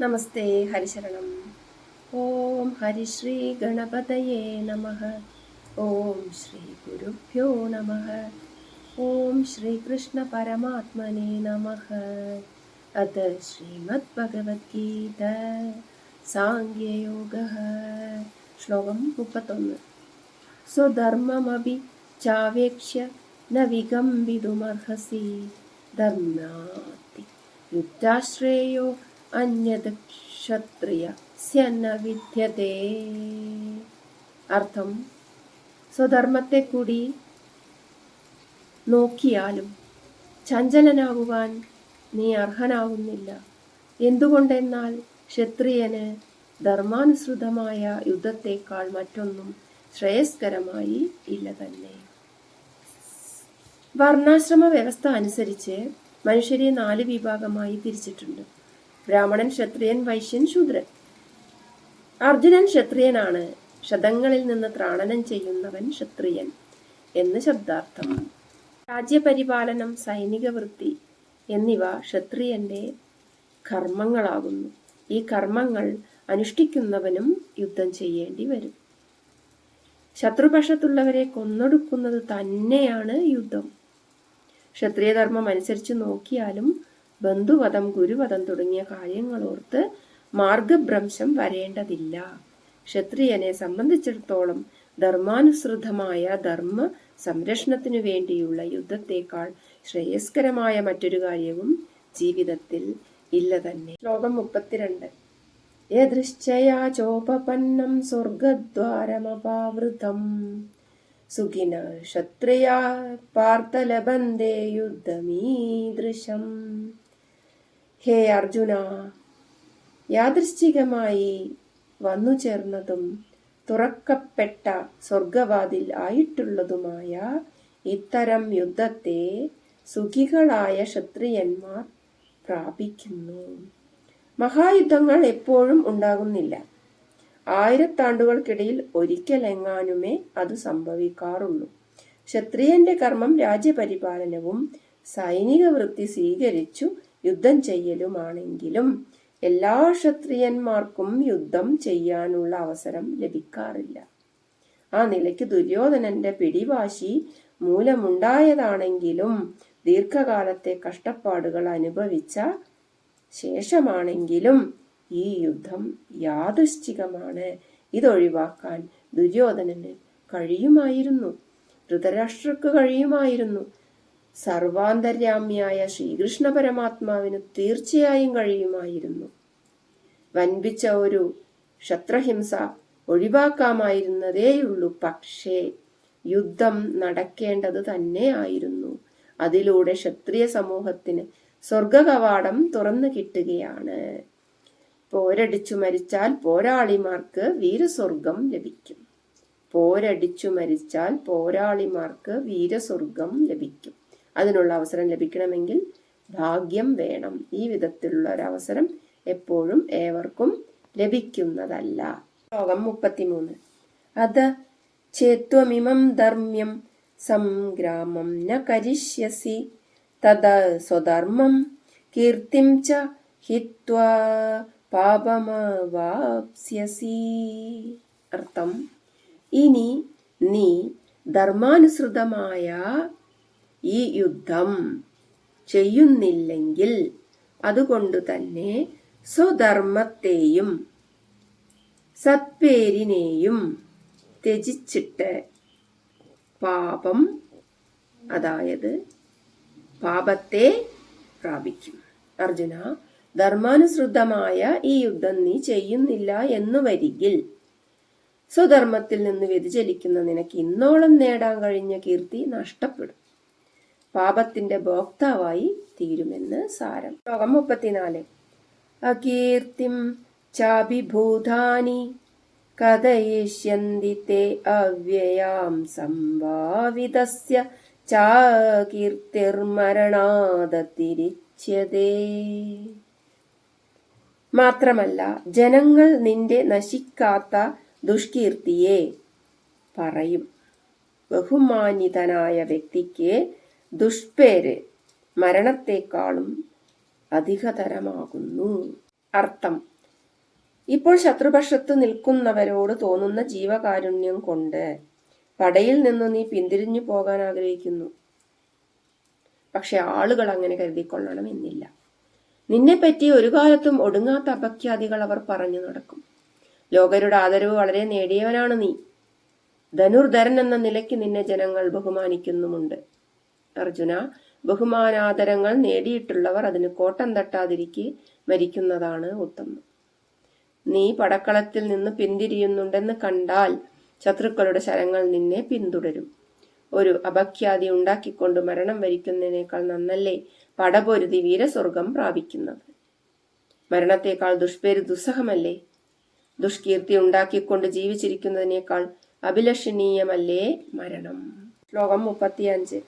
നമസ്തേ ഹരിശരണം ഓം ഹരിശ്രീ ഗണപതയേ നമ ഓം ശ്രീ ഗുരുഭ്യോ നമ ഓം ശ്രീകൃഷ്ണ പരമാത്മനെ നമ അത് ശ്രീമദ് ഭഗവത്ഗീത സാങ്ക്യയോഗ ശ്ലോകം മുപ്പത്തൊന്ന്। സ്വധർമ്മമപി ചാവേക്ഷ്യ ന വികമ്പിതുമർഹസി ധർമ്മാതി യുദ്ധാശ്രേയോ അന്യത് ക്ഷത്രിയ സ്യന്ന വിദ്യതേ അർത്ഥം സ്വധർമ്മത്തെ കൂടി നോക്കിയാലും ചഞ്ചലനാകുവാൻ നീ അർഹനാകുന്നില്ല. എന്തുകൊണ്ടെന്നാൽ ക്ഷത്രിയന് ധർമാനുസൃതമായ യുദ്ധത്തേക്കാൾ മറ്റൊന്നും ശ്രേയസ്കരമായി ഇല്ല തന്നെ. വർണാശ്രമ വ്യവസ്ഥ അനുസരിച്ച് മനുഷ്യരെ നാല് വിഭാഗമായി തിരിച്ചിട്ടുണ്ട്. ബ്രാഹ്മണൻ ക്ഷത്രിയൻ വൈശ്യൻ ശൂദ്രൻ. അർജുനൻ ക്ഷത്രിയനാണ്. ശതങ്ങളിൽ നിന്ന് ത്രാണനം ചെയ്യുന്നവൻ ക്ഷത്രിയൻ എന്ന് ശബ്ദാർത്ഥം. രാജ്യപരിപാലനം സൈനിക വൃത്തി എന്നിവ ക്ഷത്രിയന്റെ കർമ്മങ്ങളാകുന്നു. ഈ കർമ്മങ്ങൾ അനുഷ്ഠിക്കുന്നവനും യുദ്ധം ചെയ്യേണ്ടി വരും. ശത്രുപക്ഷത്തുള്ളവരെ കൊന്നൊടുക്കുന്നത് തന്നെയാണ് യുദ്ധം. ക്ഷത്രിയധർമ്മം അനുസരിച്ച് നോക്കിയാലും ബന്ധുവധം ഗുരുവധം തുടങ്ങിയ കാര്യങ്ങളോർത്ത് മാർഗഭ്രംശം വരേണ്ടതില്ല. ക്ഷത്രിയനെ സംബന്ധിച്ചിടത്തോളം ധർമാനുസൃതമായ ധർമ്മ സംരക്ഷണത്തിനു വേണ്ടിയുള്ള യുദ്ധത്തേക്കാൾ ശ്രേയസ്കരമായ മറ്റൊരു കാര്യവും ജീവിതത്തിൽ ഇല്ല തന്നെ. ശ്ലോകം മുപ്പത്തിരണ്ട്. യദൃശ്ചയാ ചോപപന്നം സ്വർഗദ്വാരമപാവൃതം. സുഖിന ക്ഷത്രിയാ പാർത്തലബന്ധേ യുദ്ധമീദൃശം. ഹേ അർജുന യാദൃശ്ചികമായി വന്നു ചേർന്നതും തുറക്കപ്പെട്ട സ്വർഗവാതിൽ ആയിട്ടുള്ളതുമായ ഇത്തരം യുദ്ധത്തെ സുഖികളായ ക്ഷത്രിയന്മാർ പ്രാപിക്കുന്നു. മഹായുദ്ധങ്ങൾ എപ്പോഴും ഉണ്ടാകുന്നില്ല. ആയിരത്താണ്ടുകൾക്കിടയിൽ ഒരിക്കലെങ്ങാനുമേ അത് സംഭവിക്കാറുള്ളൂ. ക്ഷത്രിയന്റെ കർമ്മം രാജ്യപരിപാലനവും സൈനിക വൃത്തി സ്വീകരിച്ചു യുദ്ധം ചെയ്യലുമാണെങ്കിലും എല്ലാ ക്ഷത്രിയന്മാർക്കും യുദ്ധം ചെയ്യാനുള്ള അവസരം ലഭിക്കാറില്ല. ആ നിലയ്ക്ക് ദുര്യോധനന്റെ പിടിവാശി മൂലമുണ്ടായതാണെങ്കിലും ദീർഘകാലത്തെ കഷ്ടപ്പാടുകൾ അനുഭവിച്ച ശേഷമാണെങ്കിലും ഈ യുദ്ധം യാദൃശ്ചികമാണ്. ഇതൊഴിവാക്കാൻ ദുര്യോധനന് കഴിയുമായിരുന്നു. ധൃതരാഷ്ട്രക്ക് കഴിയുമായിരുന്നു. സർവാന്തര്യാമ്യായ ശ്രീകൃഷ്ണ പരമാത്മാവിന് തീർച്ചയായും കഴിയുമായിരുന്നു. വൻപിച്ച ഒരു ക്ഷത്രഹിംസ ഒഴിവാക്കാമായിരുന്നതേയുള്ളൂ. പക്ഷേ യുദ്ധം നടക്കേണ്ടത് തന്നെ ആയിരുന്നു അതിലൂടെ ക്ഷത്രിയ സമൂഹത്തിന് സ്വർഗകവാടം തുറന്നു കിട്ടുകയാണ്. പോരടിച്ചു മരിച്ചാൽ പോരാളിമാർക്ക് വീരസ്വർഗം ലഭിക്കും. പോരടിച്ചു മരിച്ചാൽ പോരാളിമാർക്ക് വീരസ്വർഗം ലഭിക്കും. അതിനുള്ള അവസരം ലഭിക്കണമെങ്കിൽ ഭാഗ്യം വേണം. ഈ വിധത്തിലുള്ള ഒരു അവസരം എപ്പോഴും ഏവർക്കും ലഭിക്കുന്നതല്ല. ശ്ലോകം മുപ്പത്തിമൂന്ന്. അത് ചേത്വമിമം ധർമ്മ്യം സംഗ്രാമം ന കരിഷ്യസി. തദ സ്വധർമ്മം കീർത്തിം ച ഹിത്വാ പാപമവാപ്സ്യസി. അർത്ഥം ഇനി നീ ധർമാനുസൃതമായ ഈ യുദ്ധം ചെയ്യുന്നില്ലെങ്കിൽ അതുകൊണ്ട് തന്നെ സ്വധർമ്മത്തെയും സത്പേരിനെയും ത്യജിച്ചിട്ട് പാപം അതായത് പാപത്തെ പ്രാപിക്കും. അർജുന ധർമാനുസൃതമായ ഈ യുദ്ധം നീ ചെയ്യുന്നില്ല എന്നു വരികിൽ സ്വധർമ്മത്തിൽ നിന്ന് വ്യതിചലിക്കുന്ന നിനക്ക് ഇന്നോളം നേടാൻ കഴിഞ്ഞ കീർത്തി നഷ്ടപ്പെടും. പാപത്തിന്റെ ഭോക്താവായി തീരുമെന്ന് സാരം. ലോകം മുപ്പത്തിനാല്. അകീർത്തിം ചാഭിഭൂതാനി കഥയിഷ്യന്തി തേ അവ്യയാം സംഭാവിതസ്യ ചാകീർത്തിർമരണാദതിരിച്യതേ. മാത്രമല്ല ജനങ്ങൾ നിന്റെ നശിക്കാത്ത ദുഷ്കീർത്തിയെ പറയും. ബഹുമാനിതനായ വ്യക്തിക്ക് ദുഷ്പേര് മരണത്തെക്കാളും അധികതരമാകുന്നു. അർത്ഥം. ഇപ്പോൾ ശത്രുപക്ഷത്ത് നിൽക്കുന്നവരോട് തോന്നുന്ന ജീവകാരുണ്യം കൊണ്ട് പടയിൽ നിന്ന് നീ പിന്തിരിഞ്ഞു പോകാൻ ആഗ്രഹിക്കുന്നു. പക്ഷെ ആളുകൾ അങ്ങനെ കരുതിക്കൊള്ളണം എന്നില്ല. നിന്നെപ്പറ്റി ഒരു കാലത്തും ഒടുങ്ങാത്ത അപഖ്യാതികൾ അവർ പറഞ്ഞു നടക്കും. ലോകരുടെ ആദരവ് വളരെ നേടിയവനാണ് നീ. ധനുർധരൻ എന്ന നിലയ്ക്ക് നിന്നെ ജനങ്ങൾ ബഹുമാനിക്കുന്നുമുണ്ട്. അർജുന ബഹുമാനാദരങ്ങൾ നേടിയിട്ടുള്ളവർ അതിന് കോട്ടം തട്ടാതിരിക്കെ മരിക്കുന്നതാണ് ഉത്തമം. നീ പടക്കളത്തിൽ നിന്ന് പിന്തിരിയുന്നുണ്ടെന്ന് കണ്ടാൽ ശത്രുക്കളുടെ ശരങ്ങൾ നിന്നെ പിന്തുടരും. ഒരു അപഖ്യാതി ഉണ്ടാക്കിക്കൊണ്ട് മരണം വരിക്കുന്നതിനേക്കാൾ നന്നല്ലേ പടപൊരുതി വീരസ്വർഗം പ്രാപിക്കുന്നത്? മരണത്തേക്കാൾ ദുഷ്പേര് ദുസ്സഹമല്ലേ? ദുഷ്കീർത്തി ഉണ്ടാക്കിക്കൊണ്ട് ജീവിച്ചിരിക്കുന്നതിനേക്കാൾ അഭിലഷണീയമല്ലേ മരണം? ശ്ലോകം മുപ്പത്തിയഞ്ച്.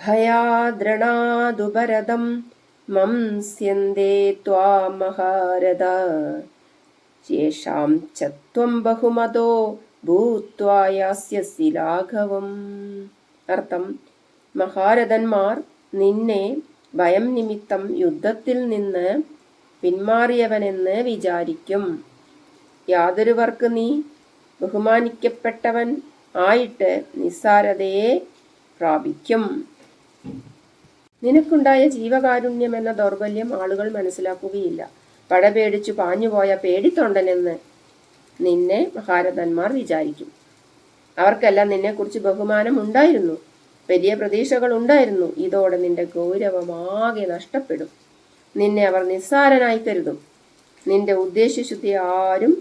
ഭയാദ്രണാദുപരതം മംസ്യന്തേ च ശേഷാം ചത്വം ബഹുമതോ ഭൂത്വായാസ്യസി ലാഘവം അർത്ഥം മഹാരഥന്മാർ നിന്നെ ഭയം നിമിത്തം യുദ്ധത്തിൽ നിന്ന് പിന്മാറിയവനെന്ന് വിചാരിക്കും. യാതൊരുവർക്ക് നീ ബഹുമാനിക്കപ്പെട്ടവൻ ആയിട്ട് നിസ്സാരതയെ പ്രാപിക്കും. നിനക്കുണ്ടായ ജീവകാരുണ്യം എന്ന ദൗർബല്യം ആളുകൾ മനസ്സിലാക്കുകയില്ല. പട പേടിച്ചു പാഞ്ഞുപോയ പേടിത്തൊണ്ടനെന്ന് നിന്നെ മഹാരഥന്മാർ വിചാരിക്കും. അവർക്കെല്ലാം നിന്നെക്കുറിച്ച് ബഹുമാനം ഉണ്ടായിരുന്നു വലിയ പ്രതീക്ഷകൾ ഉണ്ടായിരുന്നു ഇതോടെ നിന്റെ ഗൗരവമാകെ നഷ്ടപ്പെടും. നിന്നെ അവർ നിസ്സാരനായി കരുതും. നിന്റെ ഉദ്ദേശശുദ്ധി ആരും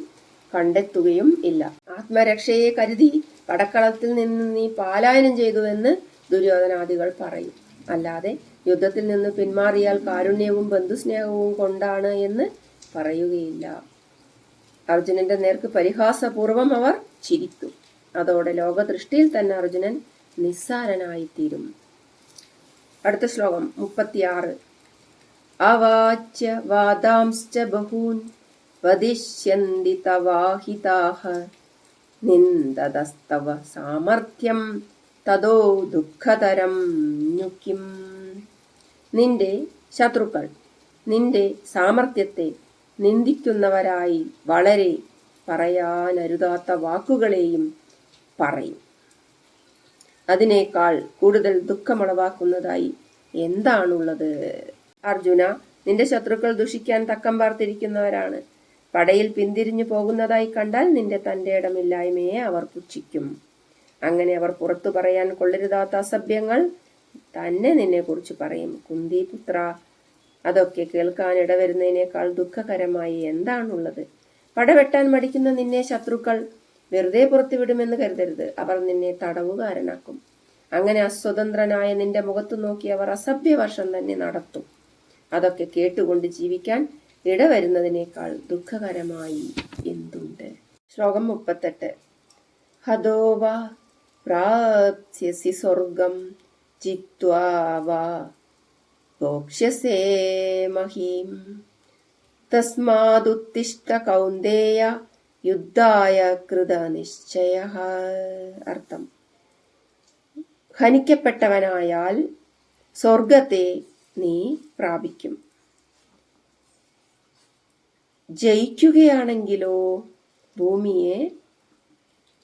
കണ്ടെത്തുകയും ഇല്ല. ആത്മരക്ഷയെ കരുതി പടക്കളത്തിൽ നിന്ന് നീ പാലായനം ചെയ്തുവെന്ന് ദുര്യോധനാദികൾ പറയും. അല്ലാതെ യുദ്ധത്തിൽ നിന്ന് പിന്മാറിയാൽ കാരുണ്യവും ബന്ധുസ്നേഹവും കൊണ്ടാണ് എന്ന് പറയുകയില്ല. അർജുനന്റെ നേർക്ക് പരിഹാസപൂർവം അവർ ചിരിക്കും. അതോടെ ലോകദൃഷ്ടിയിൽ തന്നെ അർജുനൻ നിസ്സാരനായിത്തീരും. അടുത്ത ശ്ലോകം മുപ്പത്തിയാറ്. അവാച്യ വാദാംശ്ച ബഹൂൻ വദിഷ്യന്തി തവാഹിതാഹ നിന്ദതസ്തവ സാമർഥ്യം തതോ ദുഃഖതരം നുക്കിം നിന്റെ ശത്രുക്കൾ നിന്റെ സാമർഥ്യത്തെ നിന്ദിക്കുന്നവരായി വളരെ പറയാനരുതാത്ത വാക്കുകളെയും പറയും. അതിനേക്കാൾ കൂടുതൽ ദുഃഖമുളവാക്കുന്നതായി എന്താണുള്ളത്? അർജുന നിന്റെ ശത്രുക്കൾ ദുഷിക്കാൻ തക്കം പാർത്തിരിക്കുന്നവരാണ്. പടയിൽ പിന്തിരിഞ്ഞു പോകുന്നതായി കണ്ടാൽ നിന്റെ തന്റെ ഇടമില്ലായ്മയെ അവർ പുച്ഛിക്കും. അങ്ങനെ അവർ പുറത്തു പറയാൻ കൊള്ളരുതാത്ത അസഭ്യങ്ങൾ തന്നെ നിന്നെ കുറിച്ച് പറയും. കുന്തി പുത്ര അതൊക്കെ കേൾക്കാൻ ഇടവരുന്നതിനേക്കാൾ ദുഃഖകരമായി എന്താണുള്ളത്? പടവെട്ടാൻ മടിക്കുന്ന നിന്നെ ശത്രുക്കൾ വെറുതെ പുറത്തുവിടുമെന്ന് കരുതരുത്. അവർ നിന്നെ തടവുകാരനാക്കും. അങ്ങനെ അസ്വതന്ത്രനായ നിന്റെ മുഖത്തു നോക്കി അവർ അസഭ്യവർഷം തന്നെ നടത്തും. അതൊക്കെ കേട്ടുകൊണ്ട് ജീവിക്കാൻ ഇടവരുന്നതിനേക്കാൾ ദുഃഖകരമായി എന്തുണ്ട്? ശ്ലോകം മുപ്പത്തെട്ട്. ഹതോവ പ്രാപ്സ്യസി സ്വർഗം ചിത്വാ മഹീം തസ്മാതുത്തിഷ്ട കൗന്ദേയ യുദ്ധായ കൃതനിശ്ചയ അർത്ഥം ഹനിക്കപ്പെട്ടവനായാൽ സ്വർഗത്തെ നീ പ്രാപിക്കും। ജയിക്കുകയാണെങ്കിലോ ഭൂമിയെ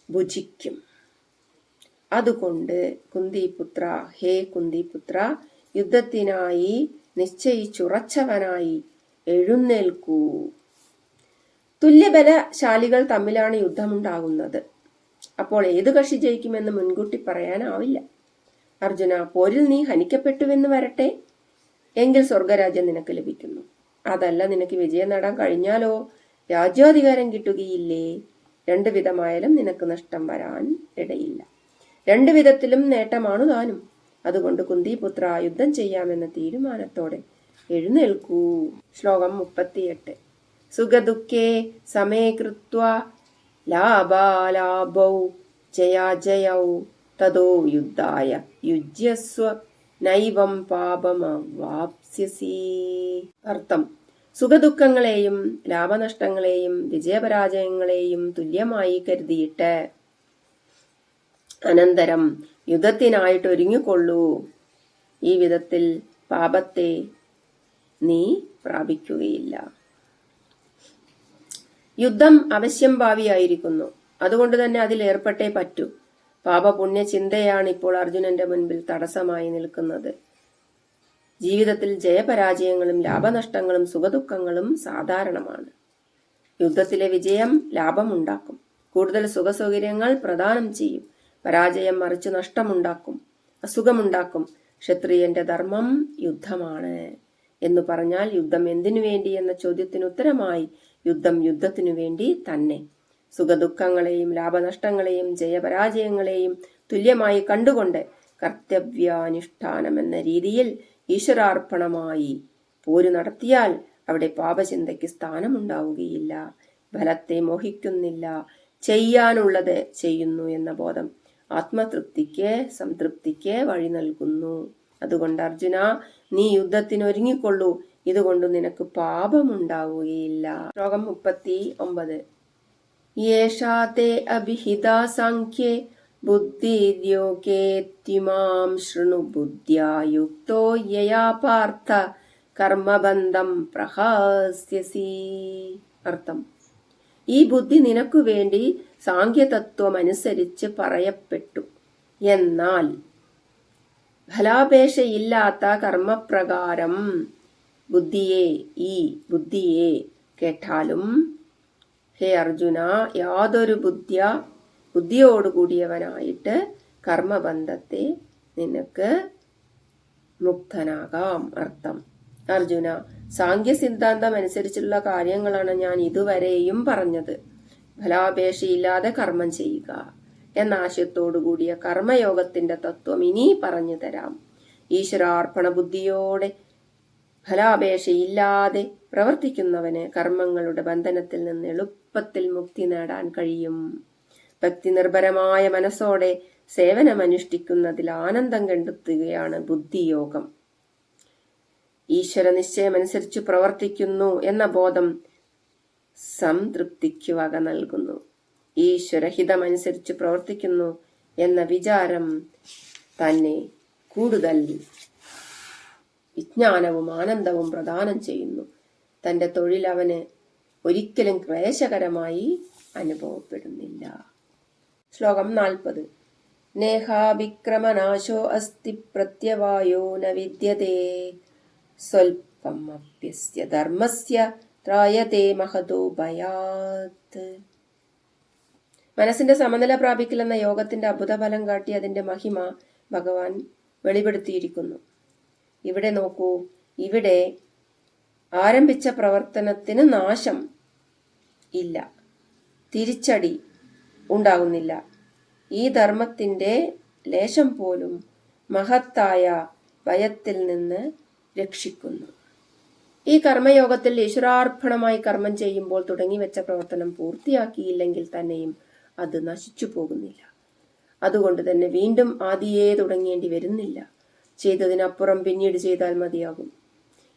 ഭുജിക്കും। അതുകൊണ്ട് കുന്തിപുത്ര ഹേ കുന്തിപുത്ര യുദ്ധത്തിനായി നിശ്ചയിച്ചുറച്ചവനായി എഴുന്നേൽക്കൂ. തുല്യബലശാലികൾ തമ്മിലാണ് യുദ്ധമുണ്ടാകുന്നത്. അപ്പോൾ ഏത് കക്ഷി ജയിക്കുമെന്ന് മുൻകൂട്ടി പറയാനാവില്ല. അർജുന പോരിൽ നീ ഹനിക്കപ്പെട്ടുവെന്ന് വരട്ടെ. എങ്കിൽ സ്വർഗരാജ്യം നിനക്ക് ലഭിക്കുന്നു. അതല്ല നിനക്ക് വിജയം നേടാൻ കഴിഞ്ഞാലോ? രാജ്യാധികാരം കിട്ടുകയില്ലേ? രണ്ടു വിധമായാലും നിനക്ക് നഷ്ടം വരാൻ ഇടയില്ല. രണ്ടു വിധത്തിലും നേട്ടമാണു താനും. അതുകൊണ്ട് കുന്തിപുത്ര യുദ്ധം ചെയ്യാമെന്ന തീരുമാനത്തോടെ എഴുന്നേൽക്കൂ. ശ്ലോകം മുപ്പത്തിയെട്ട്. സുഖദുഃഖേ സമേ കൃത്വ ലാഭാലാഭൗ ജയാജയൗ തതോ യുദ്ധായ യുജ്യസ്വ നൈവം പാപമവാപ്സ്യസി. അർത്ഥം. സുഖദുഃഖങ്ങളെയും ലാഭനഷ്ടങ്ങളെയും വിജയപരാജയങ്ങളെയും തുല്യമായി കരുതിയിട്ട് അനന്തരം യുദ്ധത്തിനായിട്ട് ഒരുങ്ങിക്കൊള്ളൂ. ഈ വിധത്തിൽ പാപത്തെ നീ പ്രാപിക്കുകയില്ല. യുദ്ധം അവശ്യം ഭാവിയായിരിക്കുന്നു. അതുകൊണ്ട് തന്നെ അതിൽ ഏർപ്പെട്ടേ പറ്റൂ. പാപപുണ്യ ചിന്തയാണ് ഇപ്പോൾ അർജുനന്റെ മുൻപിൽ തടസ്സമായി നിൽക്കുന്നത്. ജീവിതത്തിൽ ജയപരാജയങ്ങളും ലാഭനഷ്ടങ്ങളും സുഖദുഃഖങ്ങളും സാധാരണമാണ്. യുദ്ധത്തിലെ വിജയം ലാഭമുണ്ടാക്കും. കൂടുതൽ സുഖസൗകര്യങ്ങൾ പ്രദാനം ചെയ്യും. പരാജയം മറിച്ച് നഷ്ടമുണ്ടാക്കും അസുഖമുണ്ടാക്കും. ക്ഷത്രിയന്റെ ധർമ്മം യുദ്ധമാണ് എന്ന് പറഞ്ഞാൽ യുദ്ധം എന്തിനു വേണ്ടി എന്ന ചോദ്യത്തിന് ഉത്തരമായി യുദ്ധം യുദ്ധത്തിനു വേണ്ടി തന്നെ. സുഖദുഃഖങ്ങളെയും ലാഭനഷ്ടങ്ങളെയും ജയപരാജയങ്ങളെയും തുല്യമായി കണ്ടുകൊണ്ട് കർത്തവ്യാനുഷ്ഠാനം എന്ന രീതിയിൽ ഈശ്വരാർപ്പണമായി പോര് നടത്തിയാൽ അവിടെ പാപചിന്തയ്ക്ക് സ്ഥാനമുണ്ടാവുകയില്ല. ഫലത്തെ മോഹിക്കുന്നില്ല. ചെയ്യാനുള്ളത് ചെയ്യുന്നു എന്ന ബോധം ആത്മതൃപ്തിക്ക് സംതൃപ്തിക്ക് വഴി നൽകുന്നു. അതുകൊണ്ട് അർജുന നീ യുദ്ധത്തിന് ഒരുങ്ങിക്കൊള്ളൂ ഇതുകൊണ്ട് നിനക്ക് പാപമുണ്ടാവുകയില്ല. ശ്ലോകം മുപ്പത്തി ഒമ്പത് യേഷാ തേ അഭിഹിതാ സാഖ്യേ ശൃണു ബുദ്ധ്യാ യുക്തോ യയാ പാർത്ഥ കർമ്മബന്ധം പ്രഹാസ്യസി. അർത്ഥം. ഈ ബുദ്ധി നിനക്കു വേണ്ടി സാങ്കേതത്വമനുസരിച്ച് പറയപ്പെട്ടു. എന്നാൽ ഫലാപേക്ഷയില്ലാത്ത കർമ്മപ്രകാരം ബുദ്ധിയെ ഈ ബുദ്ധിയെ കേട്ടാലും ഹേ അർജുന യാതൊരു ബുദ്ധിയ ബുദ്ധിയോടുകൂടിയവനായിട്ട് കർമ്മബന്ധത്തെ നിനക്ക് മുക്തനാകാം അർത്ഥം. അർജുന സാങ്ക്യ സിദ്ധാന്തം അനുസരിച്ചുള്ള കാര്യങ്ങളാണ് ഞാൻ ഇതുവരെയും പറഞ്ഞത്. ഫലാപേക്ഷയില്ലാതെ കർമ്മം ചെയ്യുക എന്ന ആശയത്തോടുകൂടിയ കർമ്മയോഗത്തിന്റെ തത്വം ഇനി പറഞ്ഞു തരാം. ഈശ്വരാർപ്പണ ബുദ്ധിയോടെ ഫലാപേക്ഷയില്ലാതെ പ്രവർത്തിക്കുന്നവന് കർമ്മങ്ങളുടെ ബന്ധനത്തിൽ നിന്ന് എളുപ്പത്തിൽ മുക്തി നേടാൻ കഴിയും. ഭക്തി നിർഭരമായ മനസ്സോടെ സേവനമനുഷ്ഠിക്കുന്നതിൽ ആനന്ദം കണ്ടെത്തുകയാണ് ബുദ്ധിയോഗം. ഈശ്വര നിശ്ചയമനുസരിച്ച് പ്രവർത്തിക്കുന്നു എന്ന ബോധം സംതൃപ്തിക്ക് വക നൽകുന്നു. ഈശ്വരഹിതമനുസരിച്ച് പ്രവർത്തിക്കുന്നു എന്ന വിചാരം തന്നെ കൂടുതൽ വിജ്ഞാനവും ആനന്ദവും പ്രദാനം ചെയ്യുന്നു. തന്റെ തൊഴിൽ അവന് ഒരിക്കലും ക്ലേശകരമായി അനുഭവപ്പെടുന്നില്ല. ശ്ലോകം നാൽപ്പത്. നേഹാവിക്രമനാശോ അസ്തി പ്രത്യവായോ ന വിദ്യതേ. സ്വൽപ്പം അപ്യസ്യ ധർമ്മസ്യ ത്രായതേ മഹതോ ഭയാത്. മനസ്സിന്റെ സമനില പ്രാപിക്കലെന്ന യോഗത്തിന്റെ അത്ഭുതഫലം കാട്ടി അതിന്റെ മഹിമ ഭഗവാൻ വെളിപ്പെടുത്തിയിരിക്കുന്നു. ഇവിടെ നോക്കൂ ഇവിടെ ആരംഭിച്ച പ്രവർത്തനത്തിന് നാശം ഇല്ല തിരിച്ചടി ഉണ്ടാകുന്നില്ല. ഈ ധർമ്മത്തിന്റെ ലേശം പോലും മഹത്തായ ഭയത്തിൽ നിന്ന് രക്ഷിക്കുന്നു. ഈ കർമ്മയോഗത്തിൽ ഈശ്വരാർപ്പണമായി കർമ്മം ചെയ്യുമ്പോൾ തുടങ്ങി വെച്ച പ്രവർത്തനം പൂർത്തിയാക്കിയില്ലെങ്കിൽ തന്നെയും അത് നശിച്ചു പോകുന്നില്ല. അതുകൊണ്ട് തന്നെ വീണ്ടും ആദിയേ തുടങ്ങേണ്ടി വരുന്നില്ല. ചെയ്തതിനപ്പുറം പിന്നീട് ചെയ്താൽ മതിയാകും.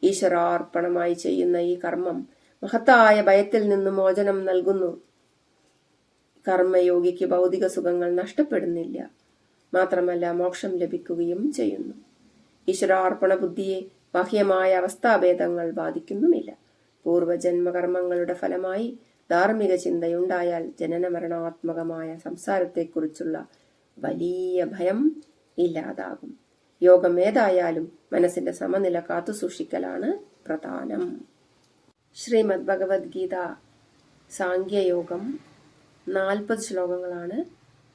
ഈശ്വരാർപ്പണമായി ചെയ്യുന്ന ഈ കർമ്മം മഹത്തായ ഭയത്തിൽ നിന്ന് മോചനം നൽകുന്നു. കർമ്മയോഗിക്ക് ഭൗതിക സുഖങ്ങൾ നഷ്ടപ്പെടുന്നില്ല. മാത്രമല്ല മോക്ഷം ലഭിക്കുകയും ചെയ്യുന്നു. ഈശ്വരാർപ്പണ ബുദ്ധിയെ ബാഹ്യമായ അവസ്ഥാഭേദങ്ങൾ ബാധിക്കുന്നുമില്ല. പൂർവജന്മകർമ്മങ്ങളുടെ ഫലമായി ധാർമ്മിക ചിന്തയുണ്ടായാൽ ജനന മരണാത്മകമായ സംസാരത്തെക്കുറിച്ചുള്ള വലിയ ഭയം ഇല്ലാതാകും. യോഗം ഏതായാലും മനസ്സിന്റെ സമനില കാത്തുസൂക്ഷിക്കലാണ് പ്രധാനം. ശ്രീമദ് ഭഗവത്ഗീത സാങ്ക്യയോഗം നാൽപ്പത് ശ്ലോകങ്ങളാണ്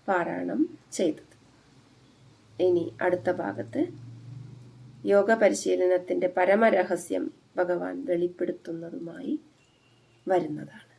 പാരായണം ചെയ്തത്. ഇനി അടുത്ത ഭാഗത്ത് യോഗ പരിശീലനത്തിന്റെ പരമരഹസ്യം ഭഗവാൻ വെളിപ്പെടുത്തുന്നതുമായി വരുന്നതാണ്.